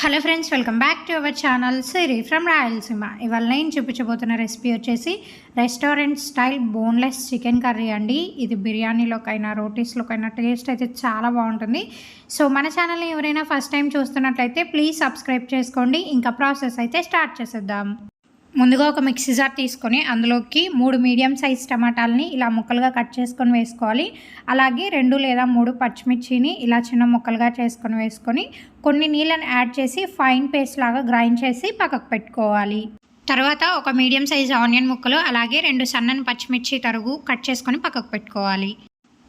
Hello friends welcome back to our channel Siri from Rayalaseema ఇవాళ నేను చూపించబోతున్న recipe వచ్చేసి restaurant style boneless chicken curry అండి. ఇది బిర్యానీలోకైనా రోటీస్లోకైనా టేస్ట్ అయితే చాలా బాగుంటుంది. సో మన ఛానల్ని ఎవరైనా ఫస్ట్ టైం చూస్తున్నట్లయితే ప్లీజ్ సబ్స్క్రైబ్ చేసుకోండి. ఇంకా ప్రాసెస్ అయితే స్టార్ట్ చేసేద్దాం. ముందుగా ఒక మిక్సీ జార్ తీసుకొని అందులోకి మూడు మీడియం సైజ్ టమాటాలని ఇలా ముక్కలుగా కట్ చేసుకొని వేసుకోవాలి. అలాగే రెండు లేదా మూడు పచ్చిమిర్చిని ఇలా చిన్న ముక్కలుగా చేసుకొని వేసుకొని కొన్ని నీళ్ళని యాడ్ చేసి ఫైన్ పేస్ట్ లాగా గ్రైండ్ చేసి పక్కకు పెట్టుకోవాలి. తర్వాత ఒక మీడియం సైజ్ ఆనియన్ ముక్కలు అలాగే రెండు సన్నని పచ్చిమిర్చి తరుగు కట్ చేసుకొని పక్కకు పెట్టుకోవాలి.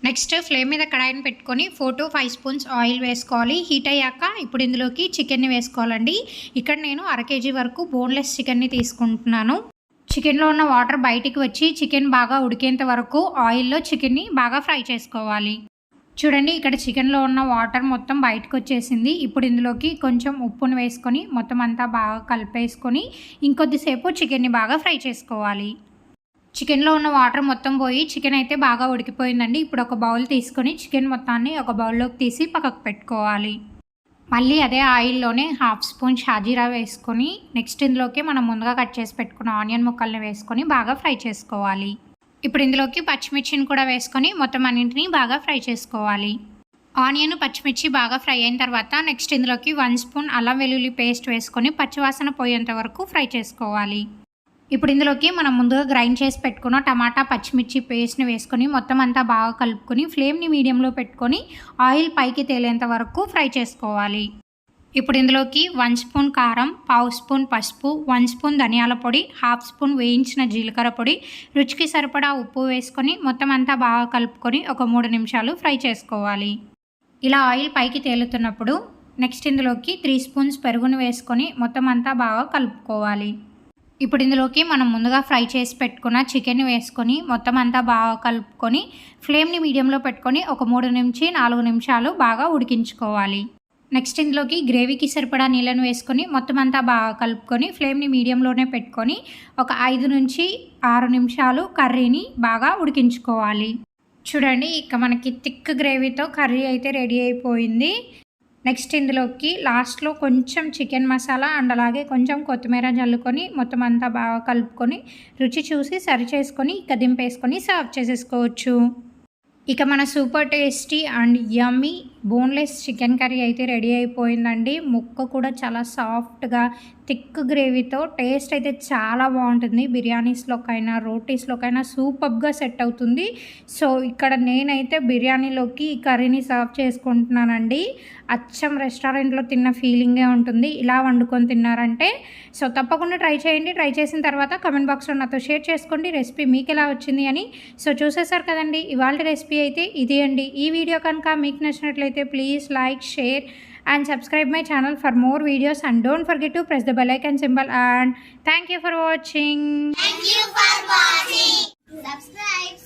నెక్స్ట్ ఫ్లేమ్ మీద కడాయిని పెట్టుకొని four to five spoons oil వేసుకోవాలి. హీట్ అయ్యాక ఇప్పుడు ఇందులోకి చికెన్ని వేసుకోవాలండి. ఇక్కడ నేను అర కేజీ వరకు బోన్లెస్ చికెన్ని తీసుకుంటున్నాను. చికెన్లో ఉన్న వాటర్ బయటికి వచ్చి చికెన్ బాగా ఉడికేంత వరకు ఆయిల్లో చికెన్ని బాగా ఫ్రై చేసుకోవాలి. చూడండి ఇక్కడ చికెన్లో ఉన్న వాటర్ మొత్తం బయటకు వచ్చేసింది. ఇప్పుడు ఇందులోకి కొంచెం ఉప్పును వేసుకొని మొత్తం అంతా బాగా కలిపేసుకొని ఇంకొద్దిసేపు చికెన్ని బాగా ఫ్రై చేసుకోవాలి. చికెన్లో ఉన్న వాటర్ మొత్తం పోయి చికెన్ అయితే బాగా ఉడికిపోయిందండి. ఇప్పుడు ఒక బౌల్ తీసుకొని చికెన్ మొత్తాన్ని ఒక బౌల్లోకి తీసి పక్కకు పెట్టుకోవాలి. మళ్ళీ అదే ఆయిల్లోనే హాఫ్ స్పూన్ షాజీరా వేసుకొని నెక్స్ట్ ఇందులోకి మనం ముందుగా కట్ చేసి పెట్టుకున్న ఆనియన్ ముక్కల్ని వేసుకొని బాగా ఫ్రై చేసుకోవాలి. ఇప్పుడు ఇందులోకి పచ్చిమిర్చిని కూడా వేసుకొని మొత్తం అన్నింటినీ బాగా ఫ్రై చేసుకోవాలి. ఆనియన్ పచ్చిమిర్చి బాగా ఫ్రై అయిన తర్వాత నెక్స్ట్ ఇందులోకి వన్ స్పూన్ అల్లం వెల్లుల్లి పేస్ట్ వేసుకొని పచ్చివాసన పోయేంత వరకు ఫ్రై చేసుకోవాలి. ఇప్పుడు ఇందులోకి మనం ముందుగా గ్రైండ్ చేసి పెట్టుకున్న టమాటా పచ్చిమిర్చి పేస్ట్ని వేసుకొని మొత్తం అంతా బాగా కలుపుకొని ఫ్లేమ్ని మీడియంలో పెట్టుకొని ఆయిల్ పైకి తేలేంత వరకు ఫ్రై చేసుకోవాలి. ఇప్పుడు ఇందులోకి వన్ స్పూన్ కారం పావు స్పూన్ పసుపు వన్ స్పూన్ ధనియాల పొడి హాఫ్ స్పూన్ వేయించిన జీలకర్ర పొడి రుచికి సరిపడా ఉప్పు వేసుకొని మొత్తం అంతా బాగా కలుపుకొని ఒక మూడు నిమిషాలు ఫ్రై చేసుకోవాలి. ఇలా ఆయిల్ పైకి తేలుతున్నప్పుడు నెక్స్ట్ ఇందులోకి త్రీ స్పూన్స్ పెరుగును వేసుకొని మొత్తం అంతా బాగా కలుపుకోవాలి. ఇప్పుడు ఇందులోకి మనం ముందుగా ఫ్రై చేసి పెట్టుకున్న చికెన్ వేసుకొని మొత్తం అంతా బాగా కలుపుకొని ఫ్లేమ్ని మీడియంలో పెట్టుకొని ఒక మూడు నుంచి నాలుగు నిమిషాలు బాగా ఉడికించుకోవాలి. నెక్స్ట్ ఇందులోకి గ్రేవీకి సరిపడా నీళ్ళను వేసుకొని మొత్తం అంతా బాగా కలుపుకొని ఫ్లేమ్ని మీడియంలోనే పెట్టుకొని ఒక ఐదు నుంచి ఆరు నిమిషాలు కర్రీని బాగా ఉడికించుకోవాలి. చూడండి ఇక మనకి థిక్ గ్రేవీతో కర్రీ అయితే రెడీ అయిపోయింది. నెక్స్ట్ ఇందులోకి లాస్ట్లో కొంచెం చికెన్ మసాలా అండ్ అలాగే కొంచెం కొత్తిమీర జల్లుకొని మొత్తం అంతా బాగా కలుపుకొని రుచి చూసి సరి చేసుకొని ఇక దింపేసుకొని సర్వ్ చేసేసుకోవచ్చు. ఇక మన super tasty and yummy boneless chicken curry అయితే రెడీ అయిపోయిందండి. ముక్క కూడా చాలా సాఫ్ట్గా థిక్ గ్రేవీతో టేస్ట్ అయితే చాలా బాగుంటుంది. బిర్యానీస్లోకైనా రోటీస్లోకైనా సూపర్గా సెట్ అవుతుంది. సో ఇక్కడ నేనైతే బిర్యానీలోకి ఈ కర్రీని సర్వ్ చేసుకుంటున్నానండి. అచ్చం రెస్టారెంట్లో తిన్న ఫీలింగే ఉంటుంది. ఇలా వండుకొని తిన్నారంటే సో తప్పకుండా ట్రై చేయండి. ట్రై చేసిన తర్వాత కమెంట్ బాక్స్లో నాతో షేర్ చేసుకోండి. రెసిపీ మీకు ఎలా వచ్చింది అని. సో చూసేసారు కదండి. ఇవాళ రెసిపీ అయితే ఇది అండి. ఈ వీడియో కనుక మీకు నచ్చినట్లయితే Please like share and subscribe my channel for more videos and don't forget to press the bell icon symbol and thank you for watching Thank you for watching. Subscribe